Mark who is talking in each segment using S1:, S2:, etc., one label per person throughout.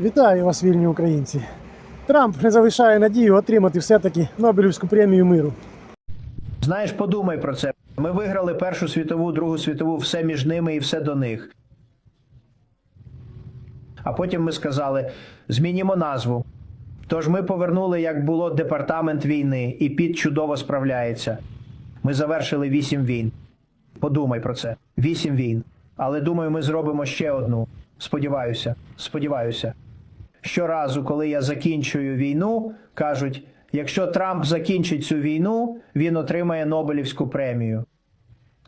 S1: Вітаю вас, вільні українці. Трамп не залишає надію отримати все-таки Нобелівську премію миру.
S2: Знаєш, подумай про це. Ми виграли Першу світову, Другу світову, все між ними і все до них. А потім ми сказали: змінімо назву. Тож ми повернули, як було департамент війни, і Піт чудово справляється. Ми завершили вісім війн. Подумай про це. Вісім війн. Але думаю, ми зробимо ще одну. Сподіваюся, сподіваюся. Щоразу, коли я закінчую війну, кажуть: якщо Трамп закінчить цю війну, він отримає Нобелівську премію.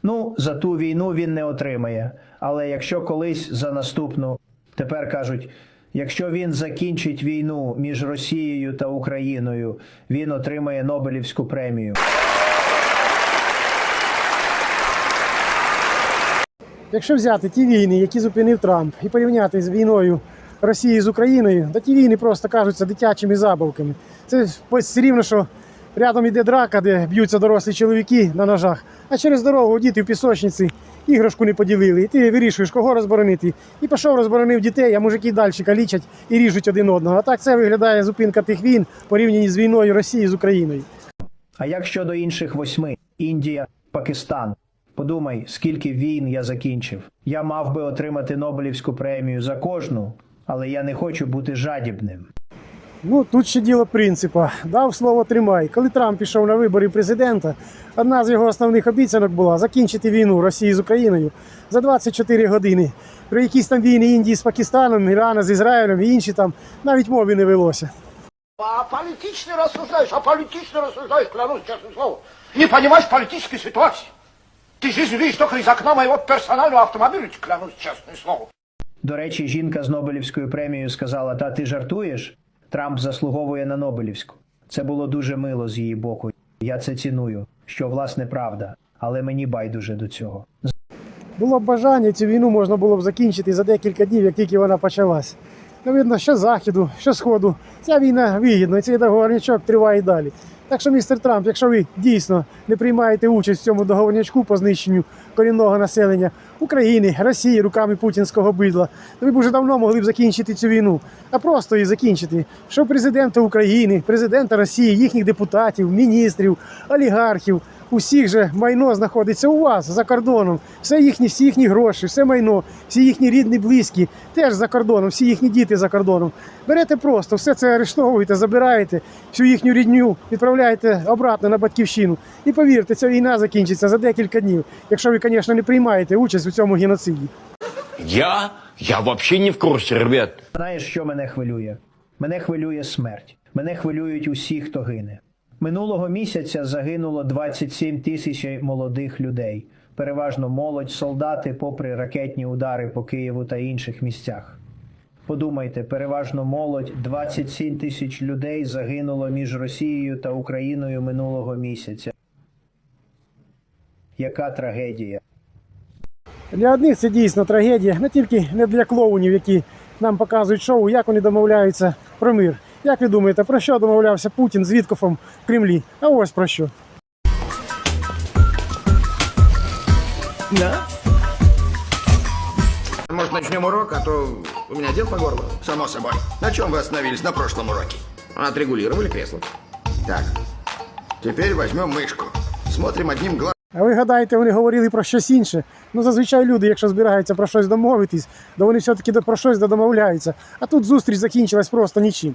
S2: Ну, за ту війну він не отримає. Але якщо колись за наступну, тепер кажуть, якщо він закінчить війну між Росією та Україною, він отримає Нобелівську премію.
S1: Якщо взяти ті війни, які зупинив Трамп, і порівняти з війною Росії з Україною, то ті війни просто кажуться дитячими забавками. Це все рівно, що рядом іде драка, де б'ються дорослі чоловіки на ножах, а через дорогу діти в пісочниці іграшку не поділили. І ти вирішуєш, кого розборонити. І пішов, розборонив дітей, а мужики далі калічать і ріжуть один одного. А так це виглядає зупинка тих війн порівняні з війною Росії з Україною.
S2: А як щодо інших восьми: Індія, Пакистан. Подумай, скільки війн я закінчив. Я мав би отримати Нобелівську премію за кожну, але я не хочу бути жадібним.
S1: Ну тут ще діло принципа. Дав слово тримай. Коли Трамп пішов на вибори президента, одна з його основних обіцянок була закінчити війну Росії з Україною за 24 години. Про якісь там війни Індії з Пакистаном, Ірана з Ізраїлем і інші там навіть мови не велося.
S3: А политично рассуждаешь, а политично рассуждаешь, клянусь честным словом. Не понимаешь политической ситуации. Ты жизнь видишь только из окна моего персонального автомобиля, клянусь честным словом.
S2: До речі, жінка з Нобелівською премією сказала: Та ти жартуєш? Трамп заслуговує на Нобелівську. Це було дуже мило з її боку. Я це ціную, що власне правда, але мені байдуже до цього.
S1: Було б бажання, цю війну можна було б закінчити за декілька днів, як тільки вона почалась. Ну, видно, що з заходу, що сходу. Ця війна вигідна, і цей договорнячок триває і далі. Так що, містер Трамп, якщо ви дійсно не приймаєте участь в цьому договорнячку по знищенню корінного населення України, Росії руками путінського бидла, то ви б уже давно могли б закінчити цю війну, а просто її закінчити. Що президента України, президента Росії, їхніх депутатів, міністрів, олігархів, усіх же майно знаходиться у вас за кордоном. Все їхні, всі їхні гроші, все майно, всі їхні рідні, близькі, теж за кордоном, всі їхні діти за кордоном. Берете просто, все це арештовуєте, забираєте, всю їхню рідню відправляєте обратно на батьківщину. І повірте, ця війна закінчиться за декілька днів, якщо ви, звісно, не приймаєте участь у цьому геноциді.
S4: Я? Я вообще не в курсе, ребят.
S2: Знаєш, що мене хвилює? Мене хвилює смерть. Мене хвилюють усі, хто гине. Минулого місяця загинуло 27 тисяч молодих людей, переважно молодь, солдати, попри ракетні удари по Києву та інших місцях. Подумайте, переважно молодь, 27 тисяч людей загинуло між Росією та Україною минулого місяця. Яка трагедія?
S1: Для одних це дійсно трагедія, не тільки не для клоунів, які нам показують шоу, як вони домовляються про мир. Як ви думаєте, про що домовлявся Путін з Віткофом в Кремлі? А ось про що.
S5: Может, начнем урок, а то у меня дел по горло. Само собой. На чем вы остановились на прошлом уроке? Отрегулировали кресло. Так. Теперь возьмем мышку. Смотрим одним глазом.
S1: А ви гадаєте, вони говорили про щось інше? Ну, зазвичай люди, якщо збираються про щось домовитись, то вони все-таки про щось домовляються. А тут зустріч закінчилась просто нічим.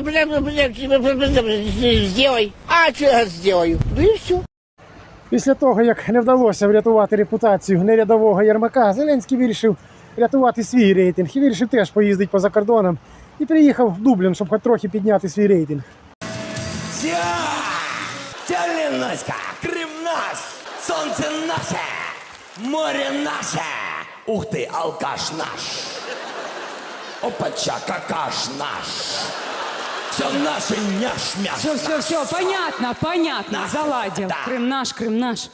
S6: блядь, блядь, сделай. А что я сделаю? Ну и все.
S1: Після того, як не вдалося врятувати репутацію нерядового Єрмака, Зеленський вирішив рятувати свій рейтинг і вирішив теж поїздити по закордонам і приїхав в Дублін, щоб хоч трохи підняти свій рейтинг.
S7: Тя! Тяленоська! Крим наш! Сонце наше! Море наше! Ух ты, алкаш наш! Опача, какаш наш! Все наше няш-мяш.
S8: Все, все, все, понятно, понятно, заладил. Крым наш, Крым наш.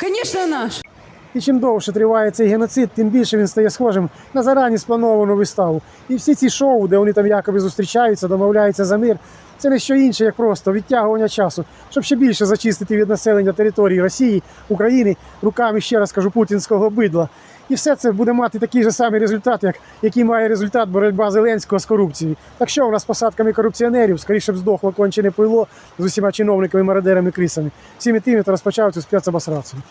S8: Конечно, наш.
S1: І чим довше триває цей геноцид, тим більше він стає схожим на зарані сплановану виставу. І всі ці шоу, де вони там якоби зустрічаються, домовляються за мир, це не що інше, як просто відтягування часу, щоб ще більше зачистити від населення території Росії, України руками, ще раз кажу, путінського бидла. І все це буде мати такий же самий результат, як який має результат боротьба Зеленського з корупцією. Так що у нас з посадками корупціонерів, скоріше б здохло кончене пило з усіма чиновниками, мародерами, крисами. Всіми тими, хто розпочав цю спецобосрацію.